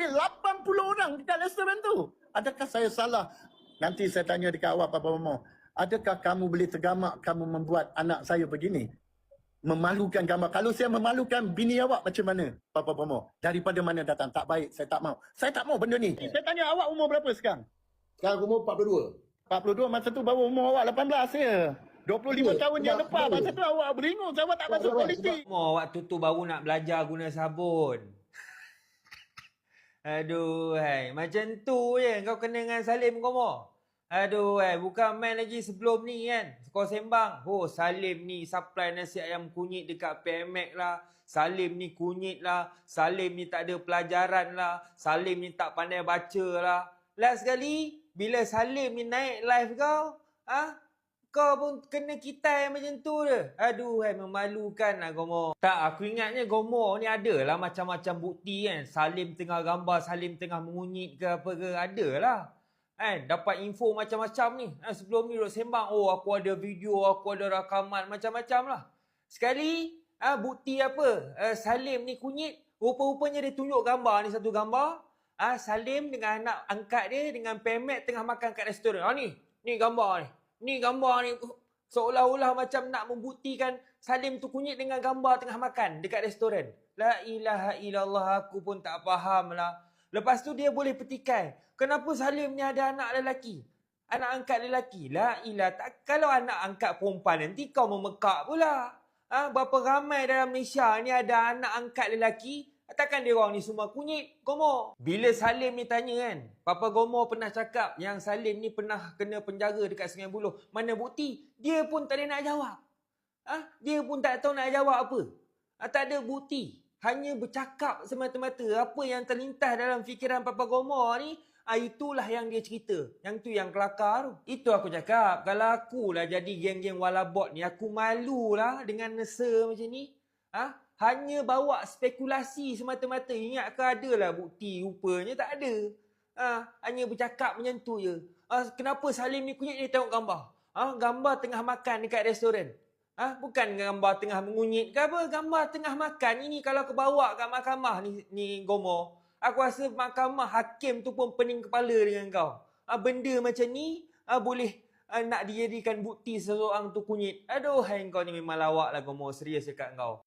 hampir 80 orang dekat restoran tu. Adakah saya salah? Nanti saya tanya dekat awak Papa Momo. Adakah kamu boleh tergamak kamu membuat anak saya begini? Memalukan gambar. Kalau saya memalukan bini awak macam mana Papa Momo? Daripada mana datang? Tak baik. Saya tak mau. Saya tak mau benda ni. Saya tanya awak umur berapa sekarang? Sekarang umur 42. 42 masa tu baru umur awak 18 ya. 25 Ya, tahun yang lepas masa tu awak beringus awak tak masuk sebab- politik. Mo waktu tu baru nak belajar guna sabun. Aduh, hai. Macam tu je kau kena dengan Salim kau mo. Aduh, hai. Bukan main lagi sebelum ni kan. Kau sembang. Oh, Salim ni supply nasi ayam kunyit dekat PMX lah. Salim ni kunyit lah. Salim ni tak ada pelajaran lah. Salim ni tak pandai baca lah. Last sekali, bila Salim ni naik live kau, ah, kau pun kena kitai macam tu je. Aduh, hai, memalukan lah Gomo. Tak, aku ingatnya Gomo ni ada lah macam-macam bukti kan. Salim tengah gambar, Salim tengah mengunyit ke apa ke. Ada lah. Kan, dapat info macam-macam ni. Ha, sebelum ni duk sembang, oh aku ada video, aku ada rakaman, macam-macam lah. Sekali, ah bukti apa? Uh, Salim ni kunyit, rupa-rupanya dia tunjuk gambar ni satu gambar. Ah Salim dengan anak angkat dia dengan pemet tengah makan kat restoran. Ah ni, ni gambar ni. Ni gambar ni seolah-olah macam nak membuktikan Salim tu kunyit dengan gambar tengah makan dekat restoran. La ilaha illallah aku pun tak faham lah. Lepas tu dia boleh petikai. Kenapa Salim ni ada anak lelaki? Anak angkat lelaki. La ilah. Tak, kalau anak angkat perempuan nanti kau memekak pula. Ha, berapa ramai dalam Malaysia ni ada anak angkat lelaki. Takkan dia orang ni semua kunyit? Gomo. Bila Salim ni tanya kan. Papa Gomo pernah cakap yang Salim ni pernah kena penjara dekat Sungai Buloh. Mana bukti? Dia pun tak ada nak jawab. Ah, ha? Dia pun tak tahu nak jawab apa. Ha, tak ada bukti. Hanya bercakap semata-mata apa yang terlintas dalam fikiran Papa Gomo ni. Ah itulah yang dia cerita. Yang tu yang kelakar tu. Itu aku cakap. Kalau aku lah jadi geng-geng walabot ni. Aku malu lah dengan nesa macam ni. Ah, Hanya bawa spekulasi semata-mata. Ingat ke ada lah bukti. Rupanya tak ada. Ah, Hanya bercakap macam tu je. Ah, Kenapa Salim ni kunyit dia tengok gambar? Ah, Gambar tengah makan dekat restoran. Ah, bukan gambar tengah mengunyit ke apa, gambar tengah makan. Ini kalau aku bawa kat mahkamah ni, ni Gomo, aku rasa mahkamah hakim tu pun pening kepala dengan kau. Ah, benda macam ni ah, boleh nak dijadikan bukti seseorang tu kunyit. Aduh, hai kau ni memang lawak lah Gomo, serius dekat kau.